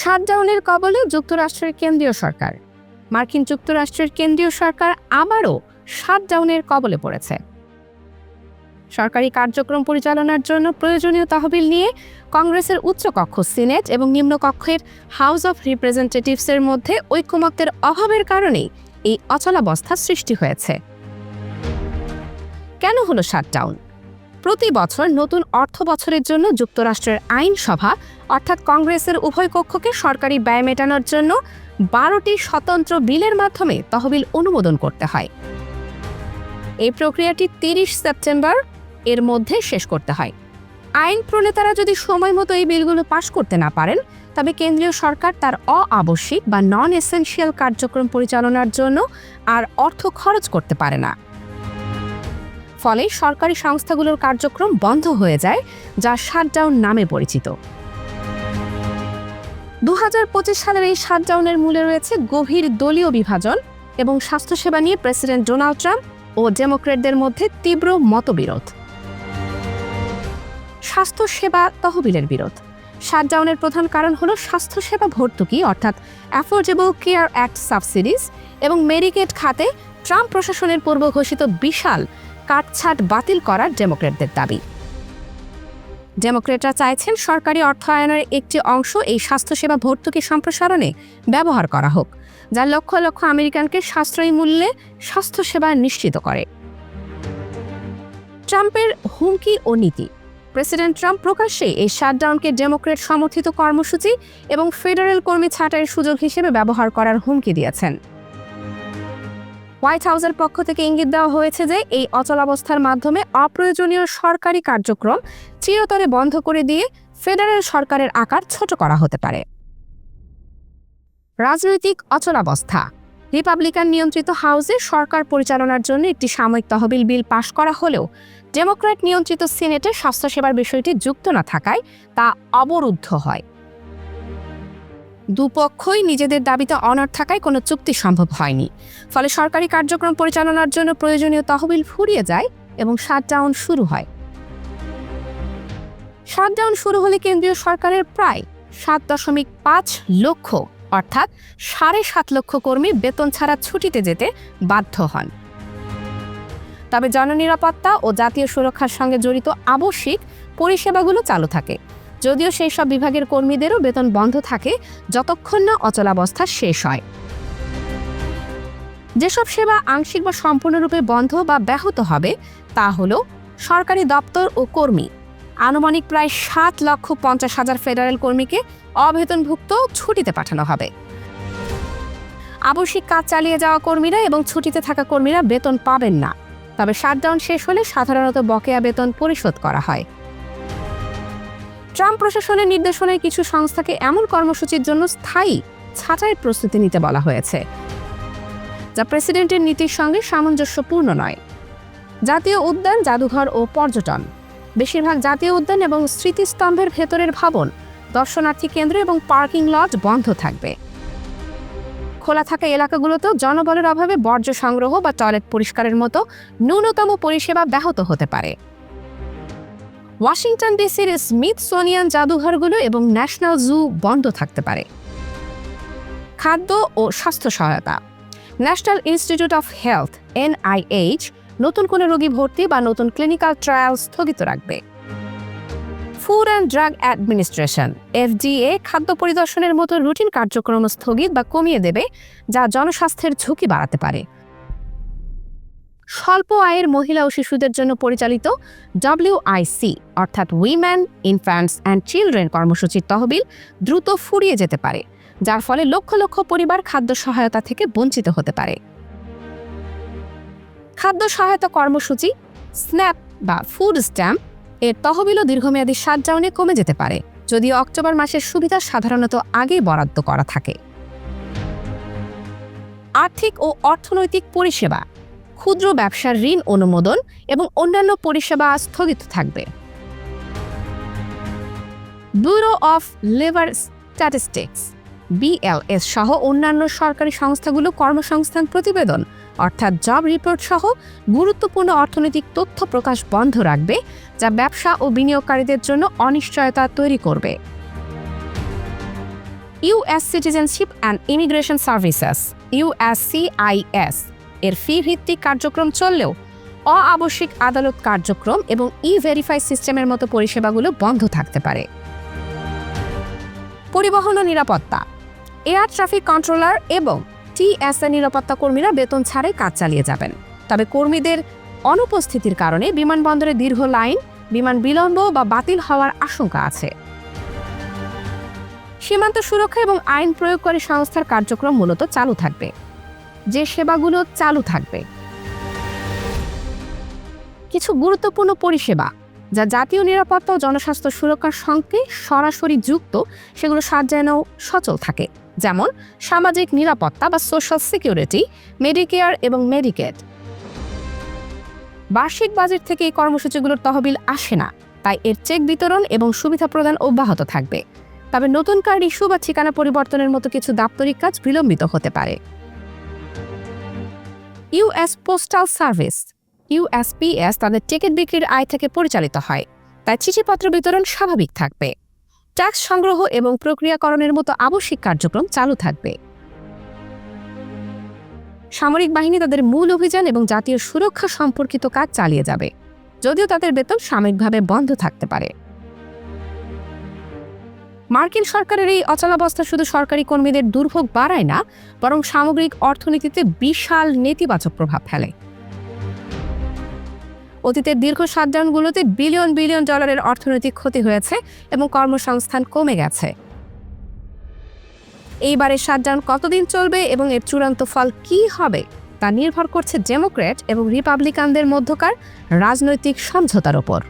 শাটডাউনের কবলে যুক্তরাষ্ট্রের কেন্দ্রীয় সরকার। মার্কিন যুক্তরাষ্ট্রের কেন্দ্রীয় সরকার আবারও শাটডাউনের কবলে পড়েছে। সরকারি কার্যক্রম পরিচালনার জন্য প্রয়োজনীয় তহবিল নিয়ে কংগ্রেসের উচ্চকক্ষ সিনেট এবং নিম্নকক্ষের হাউস অফ রিপ্রেজেন্টেটিভসের মধ্যে ঐকমত্যের অভাবের কারণেই এই অচলাবস্থা সৃষ্টি হয়েছে। কেন হলো শাটডাউন? প্রতি বছর নতুন অর্থ বছরের জন্য যুক্তরাষ্ট্রের আইনসভা অর্থাৎ কংগ্রেসের উভয় কক্ষকে সরকারি ব্যয় মেটানোর জন্য বারোটি স্বতন্ত্র বিলের মাধ্যমে তহবিল অনুমোদন করতে হয়। এই প্রক্রিয়াটি তিরিশ সেপ্টেম্বর এর মধ্যে শেষ করতে হয়। আইন প্রণেতারা যদি সময় মতো এই বিলগুলো পাশ করতে না পারেন, তবে কেন্দ্রীয় সরকার তার অআবশ্যিক বা নন এসেনশিয়াল কার্যক্রম পরিচালনার জন্য আর অর্থ খরচ করতে পারে না। ফলে সরকারি সংস্থাগুলোর কার্যক্রম বন্ধ হয়ে যায়, যা শাটডাউন নামে পরিচিত। দুহাজার পঁচিশ সালের এই শাটডাউনের মূলে রয়েছে গভীর দলীয় বিভাজন এবং স্বাস্থ্যসেবা নিয়ে প্রেসিডেন্ট ডোনাল্ড ট্রাম্প ও ডেমোক্রেটদের মধ্যে তীব্র মতবিরোধ। স্বাস্থ্যসেবা তহবিলের বিরোধ। শাটডাউনের প্রধান কারণ হল স্বাস্থ্যসেবা ভর্তুকি, অর্থাৎ অ্যাফোর্ডেবল কেয়ার অ্যাক্ট সাবসিডিজ এবং মেডিকেড খাতে ট্রাম্প প্রশাসনের পূর্ব ঘোষিত বিশাল কাটছাট বাতিল করার ডেমোক্রেটদের দাবি। ডেমোক্রেটরা চাইছেন সরকারি অর্থায়নের একটি অংশ এই স্বাস্থ্যসেবা ভর্তুকি সম্প্রসারণে ব্যবহার করা হোক, যা লক্ষ লক্ষ আমেরিকানকে সাশ্রয়ী মূল্যে স্বাস্থ্যসেবা নিশ্চিত করে। ট্রাম্পের হুমকি ও নীতি। প্রেসিডেন্ট ট্রাম্প প্রকাশ্যে এই শাটডাউনকে ডেমোক্রেট সমর্থিত কর্মসূচি এবং ফেডারেল কর্মী ছাঁটাইয়ের সুযোগ হিসেবে ব্যবহার করার হুমকি দিয়েছেন। হোয়াইট হাউসের পক্ষ থেকে ইঙ্গিত দেওয়া হয়েছে যে এই অচলাবস্থার মাধ্যমে অপ্রয়োজনীয় সরকারি কার্যক্রম চিরতরে বন্ধ করে দিয়ে ফেডারেল সরকারের আকার ছোট করা হতে পারে। রাজনৈতিক অচলাবস্থা রিপাবলিকান নিয়ন্ত্রিত হাউসে সরকার পরিচালনার জন্য একটি সাময়িক তহবিল বিল পাশ করা হলেও ডেমোক্র্যাট নিয়ন্ত্রিত সিনেটে স্বাস্থ্যসেবার বিষয়টি যুক্ত না থাকায় তা অবরুদ্ধ হয়। দুপক্ষই নিজেদের দাবিতে অনড় থাকায় কোনো চুক্তি সম্ভব হয়নি। ফলে সরকারি কার্যক্রম পরিচালনার জন্য প্রয়োজনীয় তহবিল ফুরিয়ে যায় এবং শাটডাউন শুরু হয়। শাটডাউন শুরু হলে কেন্দ্রীয় সরকারের প্রায় সাত দশমিক পাঁচ লক্ষ অর্থাৎ সাড়ে সাত লক্ষ কর্মী বেতন ছাড়া ছুটিতে যেতে বাধ্য হন। তবে জননিরাপত্তা ও জাতীয় সুরক্ষার সঙ্গে জড়িত আবশ্যিক পরিষেবাগুলো চালু থাকে। যদিও সেই সব বিভাগের কর্মীদেরও বেতন বন্ধ থাকে, যতক্ষণ না অচলাবস্থা শেষ হয়। যেসব সেবা আংশিক বা সম্পূর্ণরূপে বন্ধ বা ব্যাহত হবে, তা হল সরকারি দপ্তর ও কর্মী। আনুমানিক প্রায় সাত লক্ষ পঞ্চাশ হাজার ফেডারেল কর্মীকে অবেতনভুক্ত ছুটিতে পাঠানো হবে। আবশ্যিক কাজ চালিয়ে যাওয়া কর্মীরা এবং ছুটিতে থাকা কর্মীরা বেতন পাবেন না। তবে শাটডাউন শেষ হলে সাধারণত বকেয়া বেতন পরিশোধ করা হয়। ট্রাম্প প্রশাসনের নির্দেশনায় কিছু সংস্থাকে এমন কর্মসূচির জন্য স্থায়ী ছাঁটাইয়ের প্রস্তুতি নিতে বলা হয়েছে, যা প্রেসিডেন্টের নীতির সঙ্গে সামঞ্জস্যপূর্ণ নয়। জাতীয় উদ্যান, জাদুঘর ও পর্যটন, বেশিরভাগ জাতীয় উদ্যান এবং স্মৃতিস্তম্ভের ভেতরের ভবন, দর্শনার্থী কেন্দ্র এবং পার্কিং লজ বন্ধ থাকবে। খোলা থাকা এলাকাগুলোতেও জনবলের অভাবে বর্জ্য সংগ্রহ বা টয়লেট পরিষ্কারের মতো ন্যূনতম পরিষেবা ব্যাহত হতে পারে। ওয়াশিংটন ডিসির স্মিথসোনিয়ান জাদুঘরগুলো এবং ন্যাশনাল জু বন্ধ থাকতে পারে। খাদ্য ও স্বাস্থ্য সহায়তা। National Institute of Health, NIH, নতুন কোনো রোগী ভর্তি বা নতুন ক্লিনিক্যাল ট্রায়াল স্থগিত রাখবে। Food and Drug Administration, FDA, খাদ্য পরিদর্শনের মতো রুটিন কার্যক্রম স্থগিত বা কমিয়ে দেবে, যা জনস্বাস্থ্যের ঝুঁকি বাড়াতে পারে। স্বল্প আয়ের মহিলা ও শিশুদের জন্য পরিচালিত ডব্লিউআইসি অর্থাৎ উইম্যান ইনফ্যান্টস অ্যান্ড চিলড্রেন কর্মসূচির তহবিল দ্রুত ফুরিয়ে যেতে পারে, যার ফলে লক্ষ লক্ষ পরিবার খাদ্য সহায়তা থেকে বঞ্চিত হতে পারে। খাদ্য সহায়তা কর্মসূচি, স্ন্যাপ বা ফুড স্ট্যাম্প এর তহবিলও দীর্ঘমেয়াদী শাটডাউনে কমে যেতে পারে, যদিও অক্টোবর মাসের সুবিধা সাধারণত আগেই বরাদ্দ করা থাকে। আর্থিক ও অর্থনৈতিক পরিষেবা ক্ষুদ্র ব্যবসার ঋণ অনুমোদন এবং অন্যান্য পরিষেবা স্থগিত থাকবে। Bureau of Labor Statistics, BLS সহ অন্যান্য সরকারি সংস্থাগুলো কর্মসংস্থান প্রতিবেদন, অর্থাৎ জব রিপোর্ট সহ গুরুত্বপূর্ণ অর্থনৈতিক তথ্য প্রকাশ বন্ধ রাখবে, যা ব্যবসা ও বিনিয়োগকারীদের জন্য অনিশ্চয়তা তৈরি করবে। US Citizenship and Immigration Services USCIS এর ফি ভিত্তিক কার্যক্রম চললেও অআবশ্যিক আদালত কার্যক্রম এবং ই ভেরিফাই সিস্টেমের মতো পরিষেবাগুলো বন্ধ থাকতে পারে। পরিবহন ও নিরাপত্তা। এয়ার ট্রাফিক কন্ট্রোলার এবং টিএসএ নিরাপত্তা কর্মীরা বেতন ছাড়াই কাজ চালিয়ে যাবেন। তবে কর্মীদের অনুপস্থিতির কারণে বিমানবন্দরে দীর্ঘ লাইন, বিমান বিলম্ব বা বাতিল হওয়ার আশঙ্কা আছে। সীমান্ত সুরক্ষা এবং আইন প্রয়োগকারী সংস্থার কার্যক্রম মূলত চালু থাকবে। যে সেবাগুলো চালু থাকবে। কিছু গুরুত্বপূর্ণ পরিষেবা, যা জাতীয় নিরাপত্তা ও জনস্বাস্থ্য সুরক্ষার সঙ্গে সরাসরি যুক্ত, সেগুলো সাজানো সচল থাকে। যেমন, সামাজিক নিরাপত্তা বা সোশ্যাল সিকিউরিটি মেডিকেয়ার এবং মেডিকেট বার্ষিক বাজেট থেকে এই কর্মসূচিগুলোর তহবিল আসে না, তাই এর চেক বিতরণ এবং সুবিধা প্রদান অব্যাহত থাকবে। তবে নতুন কার্ড ইস্যু বা ঠিকানা পরিবর্তনের মতো কিছু দাপ্তরিক কাজ বিলম্বিত হতে পারে। ইউএস পোস্টাল সার্ভিস ইউএসপিএস তাদের টিকিট বিক্রির আয় থেকে পরিচালিত হয়। তাই চিঠিপত্র বিতরণ স্বাভাবিক থাকবে। ট্যাক্স সংগ্রহ এবং প্রক্রিয়াকরণের মতো আবশ্যিক কার্যক্রম চালু থাকবে। সামরিক বাহিনী তাদের মূল অভিযান এবং জাতীয় সুরক্ষা সম্পর্কিত কাজ চালিয়ে যাবে, যদিও তাদের বেতন সাময়িকভাবে বন্ধ থাকতে পারে। মার্কিন সরকারের এই অচলাবস্থা শুধু সরকারি কর্মীদের দুর্ভোগ বাড়ায় না, বরং সামগ্রিক অর্থনীতিতে বিশাল নেতিবাচক প্রভাব ফেলে। অতীতের দীর্ঘ শাটডাউনগুলোতে বিলিয়ন বিলিয়ন ডলারের অর্থনৈতিক ক্ষতি হয়েছে এবং কর্মসংস্থান কমে গেছে। এইবারের শাটডাউন কতদিন চলবে এবং এর চূড়ান্ত ফল কী হবে, তা নির্ভর করছে ডেমোক্র্যাট এবং রিপাবলিকানদের মধ্যকার রাজনৈতিক সমঝোতার ওপর।